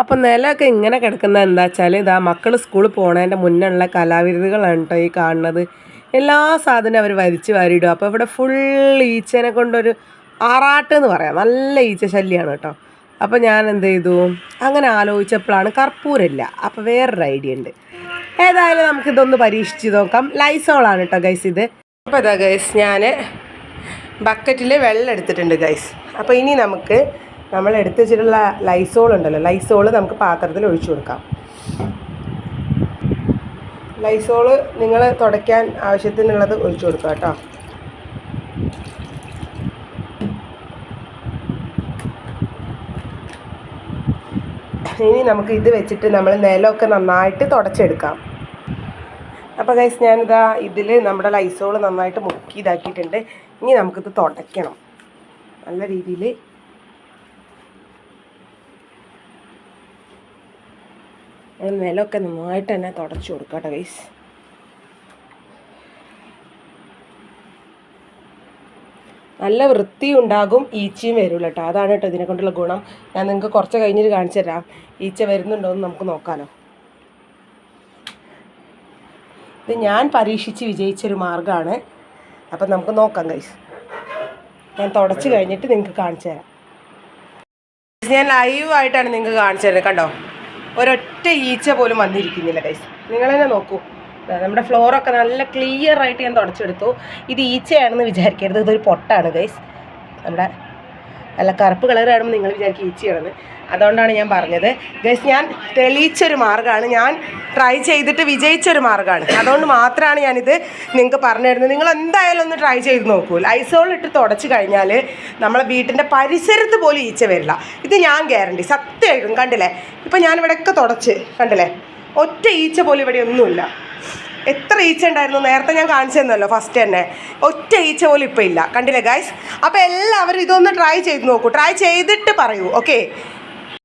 അപ്പം നിലമൊക്കെ ഇങ്ങനെ കിടക്കുന്നത് എന്താ വെച്ചാൽ ഇതാ മക്കൾ സ്കൂളിൽ പോണതിന്റെ മുന്നുള്ള കലാവിരുതുകളാണ് കേട്ടോ ഈ കാണുന്നത്. എല്ലാ സാധനവും അവർ വരിച്ച് വാരിയിടും. അപ്പൊ ഇവിടെ ഫുൾ ഈച്ചനെ കൊണ്ടൊരു ആറാട്ട് എന്ന് പറയാം. നല്ല ഈച്ച ശല്യമാണ് കേട്ടോ. അപ്പോൾ ഞാൻ എന്ത് ചെയ്തു? അങ്ങനെ ആലോചിച്ചപ്പോഴാണ് കർപ്പൂരല്ല അപ്പൊ വേറൊരു ഐഡിയ ഉണ്ട്. ഏതായാലും നമുക്കിതൊന്ന് പരീക്ഷിച്ച് നോക്കാം. ലൈസോളാണ് കേട്ടോ ഗൈസ് ഇത്. അപ്പൊ ഇതാ ഗൈസ് ഞാൻ ബക്കറ്റിൽ വെള്ളം എടുത്തിട്ടുണ്ട് ഗൈസ് അപ്പോൾ ഇനി നമുക്ക് നമ്മൾ എടുത്ത് വെച്ചിട്ടുള്ള ലൈസോൾ ഉണ്ടല്ലോ. ലൈസോൾ നമുക്ക് പാത്രത്തിൽ ഒഴിച്ചു കൊടുക്കാം. ലൈസോൾ നിങ്ങൾ തുടയ്ക്കാൻ ആവശ്യത്തിനുള്ളത് ഒഴിച്ചു കൊടുക്കുക കേട്ടോ. ഇനി നമുക്ക് ഇത് വെച്ചിട്ട് നമ്മൾ നിലമൊക്കെ നന്നായിട്ട് തുടച്ചെടുക്കാം. അപ്പോൾ ഗൈസ് ഞാനിതാ ഇതിൽ നമ്മുടെ ലൈസോൾ നന്നായിട്ട് മുക്കി ഇതാക്കിയിട്ടുണ്ട്. ഇനി നമുക്കിത് തുടയ്ക്കണം. നല്ല രീതിയിൽ നിലമൊക്കെ നന്നായിട്ട് തന്നെ തുടച്ചു കൊടുക്കാം കേട്ടോ ഗൈസ് നല്ല വൃത്തി ഉണ്ടാകും ഈച്ചയും വരില്ല കേട്ടോ. അതാണ് കേട്ടോ ഇതിനെ കൊണ്ടുള്ള ഗുണം. ഞാൻ നിങ്ങൾക്ക് കുറച്ച് കഴിഞ്ഞിട്ട് കാണിച്ചു തരാം. ഈച്ച വരുന്നുണ്ടോ എന്ന് നമുക്ക് നോക്കാമല്ലോ ഇത് ഞാൻ പരീക്ഷിച്ച് വിജയിച്ചൊരു മാർഗമാണ്. അപ്പം നമുക്ക് നോക്കാം കൈസ് ഞാൻ തുടച്ച് കഴിഞ്ഞിട്ട് നിങ്ങൾക്ക് കാണിച്ചു തരാം. ഞാൻ ലൈവ് ആയിട്ടാണ് നിങ്ങൾക്ക് കാണിച്ചു തരുന്നത്. കണ്ടോ? ഒരൊറ്റ ഈച്ച പോലും വന്നിരിക്കുന്നില്ല കൈസ് നിങ്ങൾ തന്നെ നോക്കൂ. നമ്മുടെ ഫ്ലോറൊക്കെ നല്ല ക്ലിയർ ആയിട്ട് ഞാൻ തുടച്ചെടുത്തു. ഇത് ഈച്ചയാണെന്ന് വിചാരിക്കരുത്. ഇതൊരു പൊട്ടാണ് ഗൈസ് നമ്മുടെ നല്ല കറുപ്പ് കളർ കാണുമ്പോൾ നിങ്ങൾ വിചാരിക്കും ഈച്ചയാണെന്ന്. അതുകൊണ്ടാണ് ഞാൻ പറഞ്ഞത്. ഗസ് ഞാൻ തെളിയിച്ചൊരു മാർഗമാണ് ഞാൻ ട്രൈ ചെയ്തിട്ട് വിജയിച്ചൊരു മാർഗമാണ് അതുകൊണ്ട് മാത്രമാണ് ഞാനിത് നിങ്ങൾക്ക് പറഞ്ഞു തരുന്നത്. നിങ്ങൾ എന്തായാലും ഒന്ന് ട്രൈ ചെയ്ത് നോക്കൂ. ലൈസോൾ ഇട്ട് തുടച്ച് കഴിഞ്ഞാൽ നമ്മളെ വീട്ടിന്റെ പരിസരത്ത് പോലും ഈച്ച വരില്ല. ഇത് ഞാൻ ഗ്യാരണ്ടി സത്യമായിട്ടും കണ്ടില്ലേ? ഇപ്പം ഞാനിവിടെയൊക്കെ തുടച്ച്. കണ്ടില്ലേ? ഒറ്റ ഈച്ച പോലും ഇവിടെ ഒന്നുമില്ല. എത്ര ഈച്ച ഉണ്ടായിരുന്നു? നേരത്തെ ഞാൻ കാണിച്ചു തന്നല്ലോ ഫസ്റ്റ് തന്നെ. ഒറ്റ ഈച്ച പോലും ഇപ്പം ഇല്ല. കണ്ടില്ലേ ഗൈസ് അപ്പോൾ എല്ലാവരും ഇതൊന്ന് ട്രൈ ചെയ്ത് നോക്കൂ. ട്രൈ ചെയ്തിട്ട് പറയൂ ഓക്കെ